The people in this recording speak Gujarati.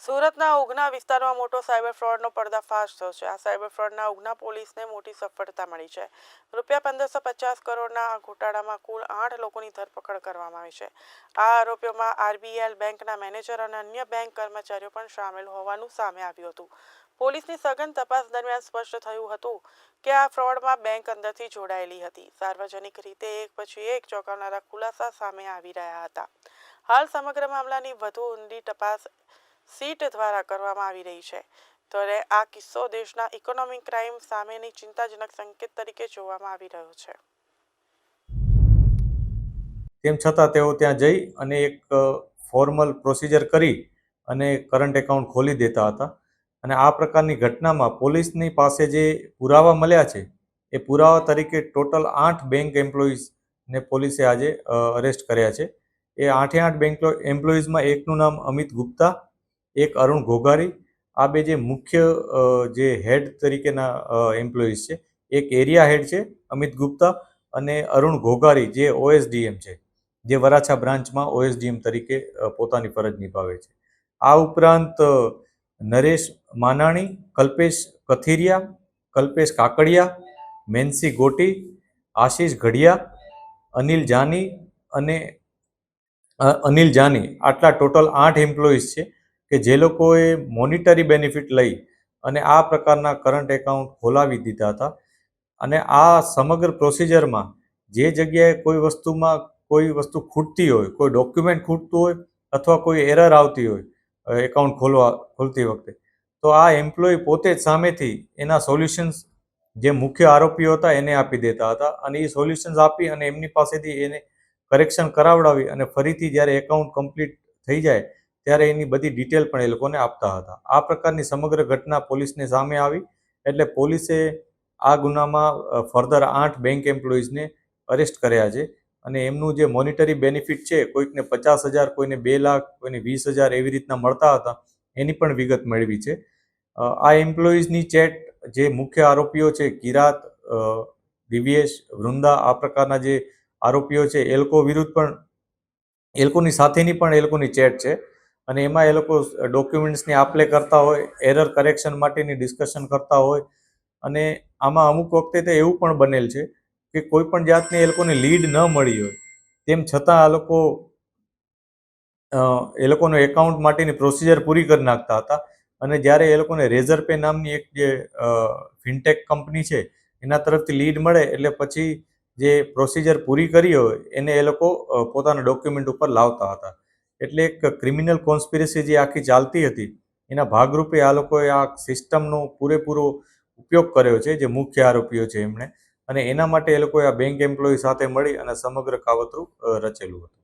સુરતના ઉગના વિસ્તારમાં મોટો સાયબર ફ્રોડનો પર્દાફાશ થયો છે. આ સાયબર ફ્રોડના ઉગના પોલીસને મોટી સફળતા મળી છે. રૂપિયા પંદરસો પચાસ કરોડના આ ઘોટાળામાં કુલ આઠ લોકોની ધરપકડ કરવામાં આવી છે. આ આરોપીઓમાં આરબીએલ બેંકના મેનેજર અને અન્ય બેંક કર્મચારીઓ પણ સામેલ હોવાનું સામે આવ્યું હતું. પોલીસની સઘન તપાસ દરમિયાન સ્પષ્ટ થયું હતું કે આ ફ્રોડમાં બેંક અંદરથી જોડાયેલી હતી. સાર્વજનિક રીતે એક પછી એક ચોંકાવનારા ખુલાસા સામે આવી રહ્યા હતા. હાલ સમગ્ર મામલાની વધુ ઊંડી તપાસ સીટ દ્વારા કરવામાં આવી રહી છે. ત્યારે આ કિસ્સો દેશના ઇકોનોમિક ક્રાઇમ સામેની ચિંતાજનક સંકેત તરીકે જોવામાં આવી રહ્યો છે. તેમ છતાં તેઓ ત્યાં જઈ અને એક ફોર્મલ પ્રોસિજર કરી અને કરંટ એકાઉન્ટ ખોલી દેતા હતા. અને આ પ્રકારની ઘટનામાં પોલીસની પાસે જે પુરાવા મળ્યા છે, એ પુરાવા તરીકે ટોટલ આઠ બેંક એમ્પ્લોઈઝને પોલીસે આજે અરેસ્ટ કર્યા છે. એ આઠે આઠ બેંક એમ્પ્લોઈઝમાં એકનું નામ અમિત ગુપ્તા એક અરુણ ઘોઘારી, આ બે જે મુખ્ય જે હેડ તરીકેના એમ્પ્લોઈઝ છે, એક એરિયા હેડ છે, અમિત ગુપ્તા અને અરુણ ઘોઘારી, જે ઓએસડીએમ છે, જે વરાછા બ્રાન્ચમાં ઓએસડીએમ તરીકે પોતાની ફરજ નિભાવે છે. આ ઉપરાંત નરેશ માનાણી, કલ્પેશ કથિરિયા, કલ્પેશ કાકડિયા, મેન્સી ગોટી, આશીષ ઘડિયા, અનિલ જાની અને અનિલ જાની, આટલા ટોટલ આઠ એમ્પ્લોઈઝ છે. કે જે લોકોએ મોનિટરી બેનિફિટ લઈ અને આ પ્રકારના કરંટ એકાઉન્ટ ખોલાવી દીધા હતા. અને આ સમગ્ર પ્રોસિજરમાં જે જગ્યાએ કોઈ વસ્તુમાં કોઈ વસ્તુ ખૂટતી હોય, કોઈ ડોક્યુમેન્ટ ખૂટતું હોય અથવા કોઈ એરર આવતી હોય એકાઉન્ટ ખોલવા, ખોલતી વખતે, તો આ એમ્પ્લોય પોતે જ સામેથી એના સોલ્યુશન્સ જે મુખ્ય આરોપીઓ હતા એને આપી દેતા હતા અને એ સોલ્યુશન્સ આપી અને એમની પાસેથી એને કરેક્શન કરાવડાવી અને ફરીથી જ્યારે એકાઉન્ટ કમ્પ્લીટ થઈ જાય ત્યારે એની બધી ડિટેલ પણ એ લોકોને આપતા હતા. આ પ્રકારની સમગ્ર ઘટના પોલીસને સામે આવી, એટલે પોલીસે આ ગુનામાં ફર્ધર આઠ બેંક એમ્પ્લોઈઝને અરેસ્ટ કર્યા છે. અને એમનું જે મોનિટરી બેનિફિટ છે, કોઈકને પચાસ હજાર, કોઈને બે લાખ, કોઈને વીસ હજાર એવી રીતના મળતા હતા, એની પણ વિગત મેળવી છે. આ એમ્પ્લોઈઝની ચેટ જે મુખ્ય આરોપીઓ છે, કિરાત દિવ્યેશ, વૃંદા, આ પ્રકારના જે આરોપીઓ છે, એ વિરુદ્ધ પણ, એ લોકોની સાથેની પણ એ લોકોની ચેટ છે. અને એમાં એ લોકો ડોક્યુમેન્ટ્સની આપલે કરતા હોય એરર કરેક્શન માટેની ડિસ્કશન કરતા હોય. અને આમાં અમુક વખતે તો એવું પણ બનેલ છે કે કોઈ પણ જાતની એ લોકોને લીડ ન મળી હોય, તેમ છતાં આ લોકો એ લોકોનો એકાઉન્ટ માટેની પ્રોસિજર પૂરી કરી નાખતા હતા. અને જ્યારે એ લોકોને રેઝર પે નામની એક જે ફિનટેક કંપની છે, એના તરફથી લીડ મળે એટલે પછી જે પ્રોસિજર પૂરી કરી હોય, એને એ લોકો પોતાના ડોક્યુમેન્ટ ઉપર લાવતા હતા. એટલે એક ક્રિમિનલ કોન્સ્પિરસી જે આખી ચાલતી હતી, એના ભાગરૂપે આ લોકોએ આ સિસ્ટમનો પૂરેપૂરો ઉપયોગ કર્યો છે, જે મુખ્ય આરોપીઓ છે એમણે. અને એના માટે એ લોકોએ આ બેંક એમ્પ્લોય સાથે મળી અને સમગ્ર કાવતરું રચેલું હતું.